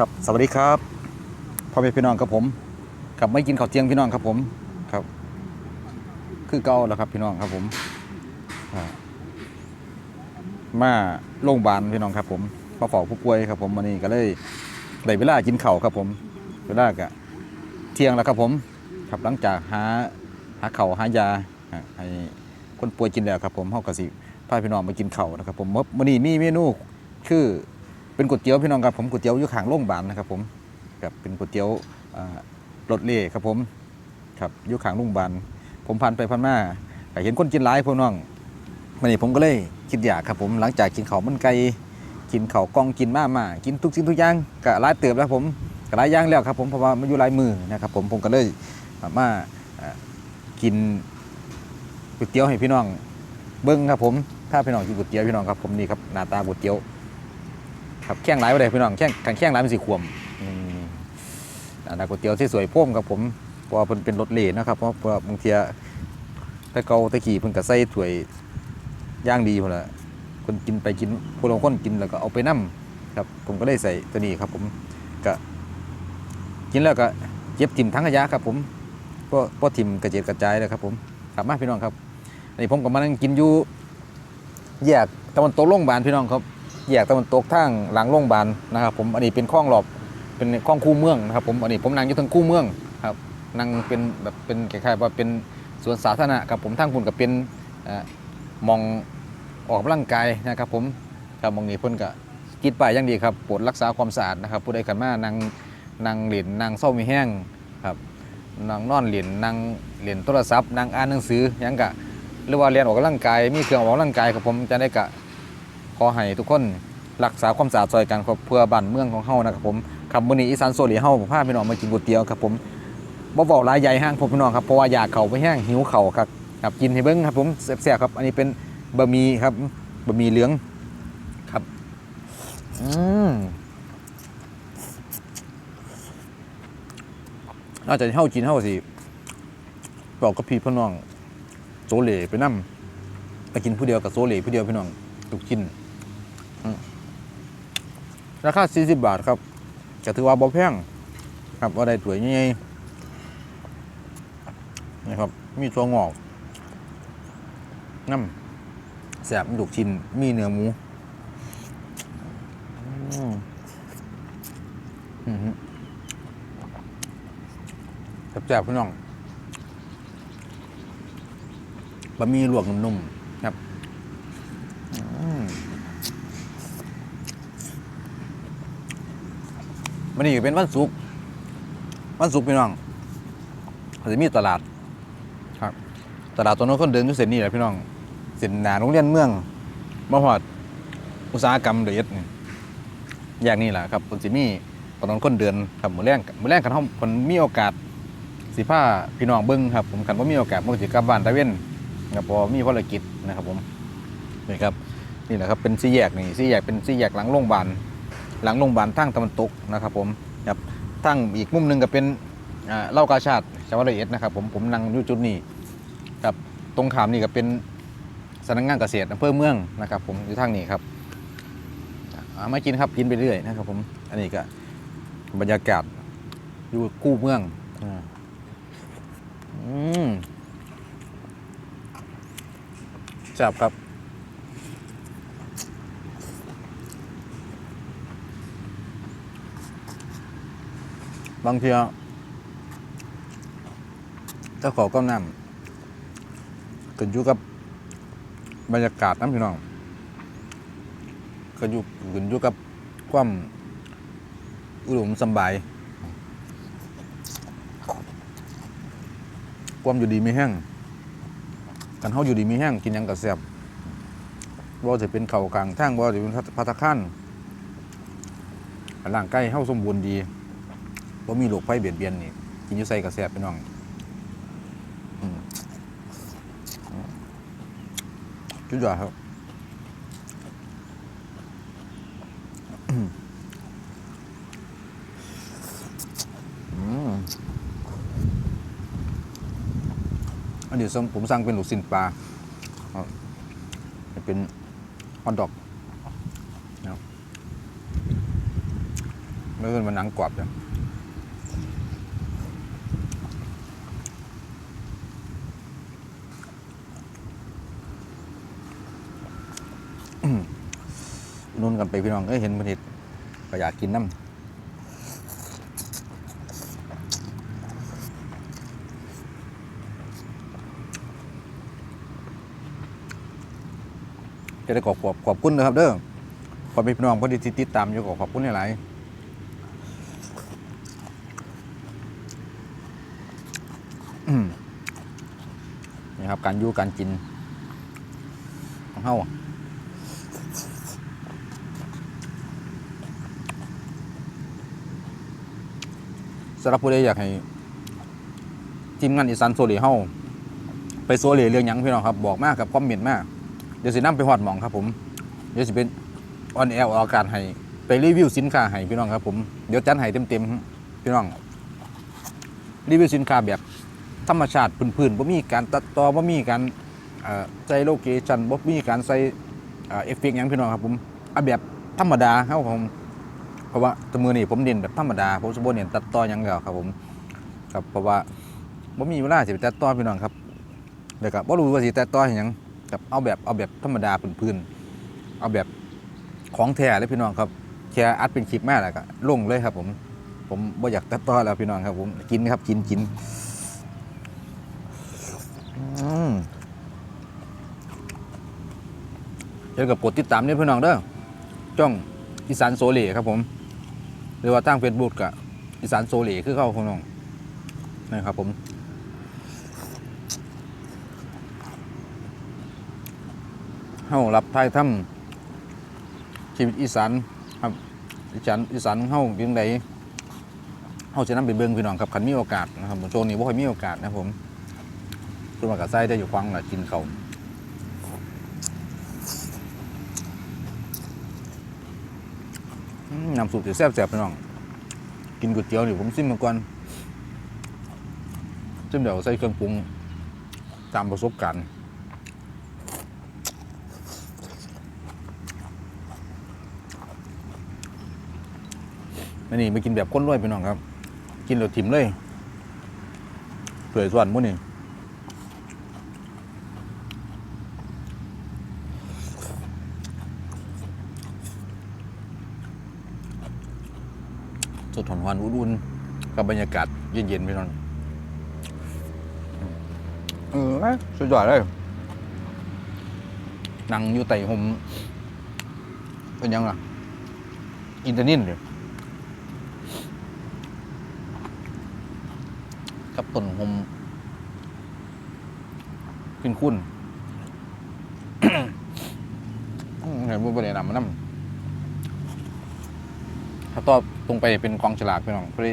ครับสวัสดีครับพ่อแม่พี่น้องครับผมกับไม่กินข้าวเที่ยงพี่น้องครับผมครับ คือเก่าแล้วครับพี่น้องครับผมมาโรงพยาบาลพี่น้องครับผมมาเฝ้าผู้ป่วยครับผมวันนี้ก็เลยได้เวลากินข้าวครับผม เวลากะเที่ยงแล้วครับผมครับหลังจากหาหาเข้าหายาให้คนป่วยกินแล้วครับผมเฮาก็สิพาพี่น้องมากินข้าวนะครับผมมื้อนี้มีเมนูคือ เป็นก๋วยเตี๋ยวพี่น้องครับผมก๋วยเตี๋ยวอยู่ข้างโรงพยาบาลนะครับผมครับเป็นก๋วยเตี๋ยวรถเล่ครับผมครับอยู่ข้างโรงพยาบาลผมผ่านไปผ่านมาก็เห็นคนกินหลายพี่น้องวันนี้ผมก็เลยคิดอยากครับผมหลังจากกินข้าวมันไก่กินข้าวกองกินมามากินทุกสิ่งทุกอย่างก็หลายเติบแล้วผมก็หลายย่างแล้วครับผมเพราะว่ามันอยู่หลายมือนะครับผมผมก็เลยมาอ่ากินก๋วยเตี๋ยวให้พี่น้องเบิ้งครับผมถ้าพี่น้องกินก๋วยเตี๋ยวพี่น้องครับผมนี่ครับหน้าตาก๋วยเตี๋ยว ครับแข้งหลายไปเลยพี่น้องแข้งขันแข้งหลายเป็นสีขวมอันนั้นก๋วยเตี๋ยวที่สวยโพ่มครับผมเพราะเพิ่นเป็นรถเลนนะครับเพราะว่าบางทีต่เกาตะกี้เพิ่นก็ใส่ถ้วยย่างดีพุ่นละคนกินไปกินผู้ลงคนกินแล้วก็เอาไปนํครับ ผมก็เลยใส่ตัวนี้ครับ ผมก็กินแล้วก็เก็บถิ่มทั้งขยะครับ ผมเพราะเพราะถิ่มกระเจิดกระจายเลยครับ ผมครับมาพี่น้องครับอันนี้ผมก็มานั่งกินอยู่แยกตะวันตกโรงบาลพี่น้องครับ แยกตะวันตกทางหลังโรงพยาบาลนะครับผมอันนี้เป็นคลองหลอบเป็นคลองคู่เมืองนะครับผมอันนี้ผมนั่งอยู่ทางคู่เมืองครับนั่งเป็นแบบเป็นคล้ายๆว่าเป็นสวนสาธารณะครับผมทางคุณกับเป็นอมองออกกำลังกายนะครับผมครับมองนี้เพิ่นก็กิดป้ายอย่างดีครับปรดรักษาความสะอาดนะครับผู้ใดขันมานั่งนั่งเหรียญนั่งเศร้ามีแห้งครับนั่งนอนเหรียญนั่งเหรียญโทรศัพท์นั่งอ่านหนังสือยังกะหรือว่าเรียนออกกำลังกายมีเครื่องออกกำลังกายครับผมจะได้กะ ขอให้ทุกคนรักษาความสะอาดซอยกันครับเพื่อบ้านเมืองของเฮานะครับผมครับมื้อนี้อีสานโซลีเฮาผมพาพี่น้องมากินก๋วยเตี๋ยวครับผมบ่เว้าหลายใหญ่ห้างผมพี่น้องครับเพราะว่าอยากเข้าไปแห้งหิวเข่าครับครับกินให้เบิ่งครับผมแซ่บๆครับ อันนี้เป็นบะหมี่ครับบะหมี่เหลืองครับอืมนอกจากเฮากินเฮาสิบอกกับพี่พี่น้องโซเลไปนํไปกินผู้เดียวกับโซเลผู้เดียวพี่น้องลูกชิ้น ราคา40 บาทครับจะถือว่าบ่แพงครับว่าได้ถวยใหญ่ๆนี่ครับ มีตัวงอกน้ำแสบมีลูกชิ้นมีเนื้อหมูแซ่บๆพี่น้องบะหมี่ลวกนุ่มๆครับ อืม วันนี้เป็นวันศุกร์วันศุกร์พี่น้องเขาจะมีตลาด ครับ ตลาดตัวนั้นคนเดินอยู่เส้นนี้แหละพี่น้องเส้นหนาโรงเรียนเมืองมาหอดอุตสาหกรรมเดือดนี่อย่างนี้แหละครับคนสิมีตอนนั้นคนเดินครับมือแรงมือแรงกันห้องคนมีโอกาสสิผ้าพี่น้องเบิ้งครับ ผมกันว่ามีโอกาสมันก็สิกลับบ้านตะเว้นครับเพอมีภารกิจนะครับผมนี่ครับนี่แหละครับเป็นสี่แยกนี่สี่แยกเป็นสี่แยกหลังโรงพยาบาล หลังโรงพยาบาลทางตะวันตกนะครับผมครับทางอีกมุมหนึ่งก็เป็นเล่ากาชาติจังหวัดร้อยเอ็ดนะครับผมผมนั่งอยู่จุดนี้ครับตรงขามนี่ก็เป็นสำนักงานเกษตรอำเภอเมืองนะครับผมอยู่ทางนี้ครับมากินครับกินไปเรื่อยนะครับผมอันนี้ก็บรรยากาศอยู่กู้เมืองอ่าอืมแซ่บครับ บางเทีเจ้าของก็นำขึ้นอยู่กับบรรยากาศน้ำพี่น้องก็อยู่ขึ้นอยู่กับความอุดมสบาย ความอยู่ดีไม่แห้งกันเขาอยู่ดีไม่แห้งกินยังกระแซบว่าจะเป็นเข่ากลางทางว่าจะเป็นพัตตาคารร่างกายเฮาสมบูรณ์ดี ว่มีโรคไฟเบียดเบียนนี่กินอยู่ใส่กระแสบพี่น้องอืมอืมจุดยอดครับอันนี้ผมสั่งเป็นลูกสินปลาเป็นฮอทดอกนะครับไม่ขึ้นมันหนังกรอบจ้ะอืม นุ่นกันไปพี่น้องเอ้ยเห็นมันเห็ดก็อยากกินน้ำจะได้ขอบขอบขอบคุณนะครับเด้อขอบพี่น้องพอดีติดตามอยู่ก็ขอบคุณหลายนี่ครับการยู่การกินของเฮา สำหรับผู้ใดอยากให้ทีมงานอีสานโซลีเฮาไปโซลีเรื่องยังพี่น้องครับบอกมากกับคอมเมนมากเดี๋ยวสินํไปฮอดหมองครับผมเดี๋ยวสิเป็นออนแอร์ออกอากาศให้ไปรีวิวสินค้าให้พี่น้องครับผมเดี๋ยวจัดให้เต็มๆพี่น้องรีวิวสินค้าแบบธรรมชาติพื้นๆบ่มีการตัดต่อบ่มีการใส่โลเคชั่นบ่มีการใส่เอฟเฟกต์ยังพี่น้องครับผมเอาแบบธรรมดาครับผม เพราะว่าตัวมือนี่ผมเน้นแบบธรรมดาผมสิบ่เน้นตัดต่อยังแล้วครับผมครับเพราะว่าบ่มีเวลาสิไปตัดต่อพี่น้องครับแล้วก็บ่รู้ว่าสิตัดต่อให้หยังครับเอาแบบเอาแบบธรรมดาพื้นๆเอาแบบของแท้เลยพี่น้องครับแค่อัดเป็นคลิปแมาแล้วก็ลงเลยครับ ผม ผมบ่อยากตัดต่อแล้วพี่น้องครับ ผมกินครับกินกินอืมเจอกับกดติดตามเนี่ยพี่น้องเด้อจ้องอีสานโซเล่ครับผม หรือว่าตั้งเฟซบุ๊กกับอีสานโซล่คือเข้าพี่น้องนะครับผมเฮารับทายถ้ำชีวิตอีสานครับอีสานอีสานเฮาเพียงใดเขาจะนำไปเบิ่งพี่น้องครับคันมีโอกาสนะครับช่วงนี้บ่ค่อยมีโอกาสนะผมส่วนมากกับไส้ได้อยู่ฟังแหละกินเขาวอืม น้ำซุปจะแซ่บๆพี่น้อง กินก๋วยเตี๋ยวนี่ผมซิมมาก่อนซิมเดี๋ยวใส่เครื่องปรุงตามประสบการณ์อันนี้ไม่กินแบบก้นรวยพี่น้องครับ กินแล้วถิ่มเลยเปื่อยส่วนมื้นี้ หอนๆอุ่นๆกับบรรยากาศเย็นๆพี่น้องเออสุดยอดเลยนั่งอยู่ใต้ห่มเป็นยังล่ะอินเทอร์เน็ตเลยกับต้นหมขึ้นคุ้นเห็นบุบเรียนำมันน้ำถ้าต่อตรงไปเป็นกองฉลากพี่น้องพอดี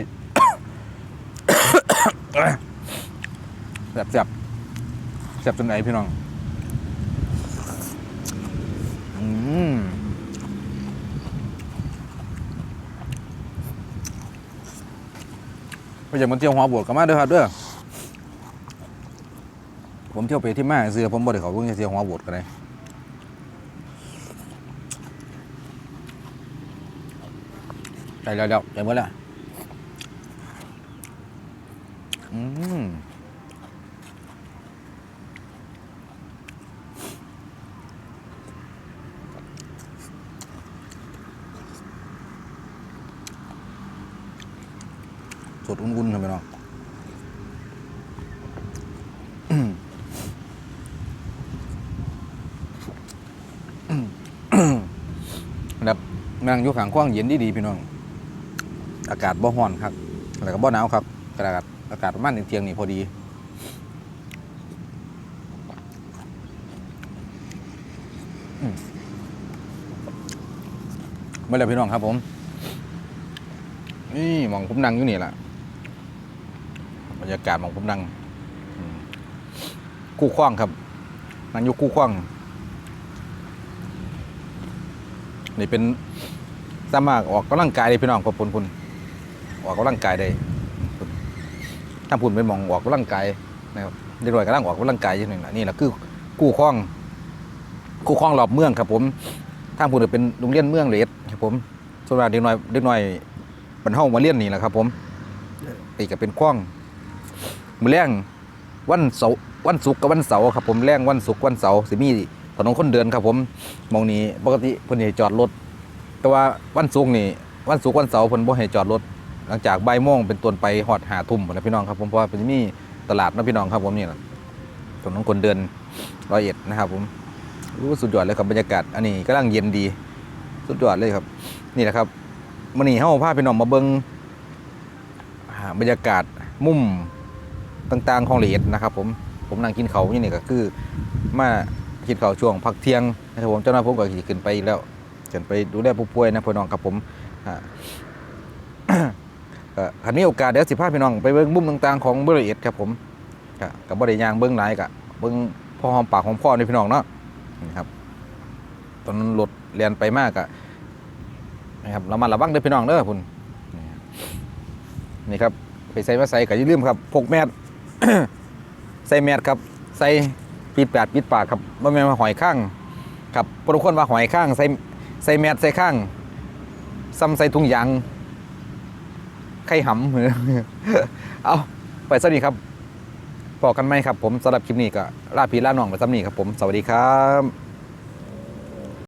แสบแสบแสบจนไหนพี่น้องอืมไปจากมันเที่ยวหัวบวชกันมาเด้อครับเด้อผมเที่ยวไปที่แม่เสือผมบ่ได้เขาเพิ่งจะเที่ยวหัวบวชกันเลย ใจแล้วแล้วใจเมื่อแล้วอืมสดอุ่นๆครับพี่น้องแบบนั่งอยู่ข้างกว้างเย็นดีๆพี่น้อง อากาศบ่ร้อนครับแล้วก็บ่หนาวครับอากาศอากาศประมาณเที่ยงนี่พอดีอืมมาแล้วพี่น้องครับผม นี่หมองผมนั่งอยู่นี่แหละบรรยากาศหมองผมนั่งอืมคู่คว้างครับนั่งอยู่คู่คว้างนี่เป็นสามารถออกกำลังกายได้พี่น้องกับพุ่นพุ่น ออกกำลังกายได้ถ้าพุ่นเป็นมองออกกำลังกายนะครับเด็กน้อยกำลังออกกำลังกายอยู่หนึ่งนะนี่แหละคือกู้คล้องกู้คล้องรอบเมืองครับ ผมถ้าพุ่นเป็นโรงเรียนเมืองเลดครับผมส่วนมากเด็กน้อยเด็กน้อยบรรเทามาเลียนนี่แหละครับ ผมนี่ก็เป็นคว้างมือแรงวันเสาร์วันศุกร์กับวันเสาร์ครับผมแรงวันศุกร์วันเสาร์สิมีถนนคนเดินครับผมมองนี้ปกติเพิ่นให้จอดรถแต่ว่าวันศุกร์นี่วันศุกร์วันเสาร์เพิ่นบ่ให้จอดรถ หลังจากบ่ายโมงเป็นต้นไปฮอดหาทุ่มนะพี่น้องครับผมเพราะว่าเป็นมีตลาดนะพี่น้องครับผมนี่แหละถนนคนเดินร้อยเอ็ดนะครับผมรู้สุดยอดเลยครับบรรยากาศอันนี้กำลังเย็นดี สุดยอดเลยครับ นี่แหละครับมื่อนี้เฮาพาพี่น้องมาเบิงบรรยากาศมุมต่างๆของละเอียดนะครับ ผมผมนั่งกินเขาอยู่นี่ก็คือ มากินเขาช่วงพักเที่ยงนะครับผมเจ้าหน้าผมก็สิขึ้นไปแล้วขึ้นไปดูแลผู้ป่วยนะพี่น้องครับผม ก็คันมีโอกาสเดี๋ยวสิพาพี่น้องไปเบิ่งมุมต่างๆของเบอร์ละเอียดครับผมกับบ่ได้ย่างเบิ่งหลายก็เบิ่งพอหอมปากหอมคอในพี่น้องเนาะนี่ครับตอนนั้นรถเรียนไปมากอะนะครับเรามาระวังเด้อพี่น้องเด้อพุ่นนี่ครับไปใส่มาใส่ก็อย่าลืมครับพกแมสใส่แมสครับใส่ปิดปากปิดปากครับบ่แม่นว่าหอยข้างครับบางคนว่าหอยข้างใส่ใส่แมสใส่ข้างซ้ำใส่ถุงยาง ไข่หำเอาไปสวัสดีครับบอกกันไหมครับผมสำหรับคลิปนี้ก็ลาพี่ลาน้องไปสำนีครับผมสวัสดีครับ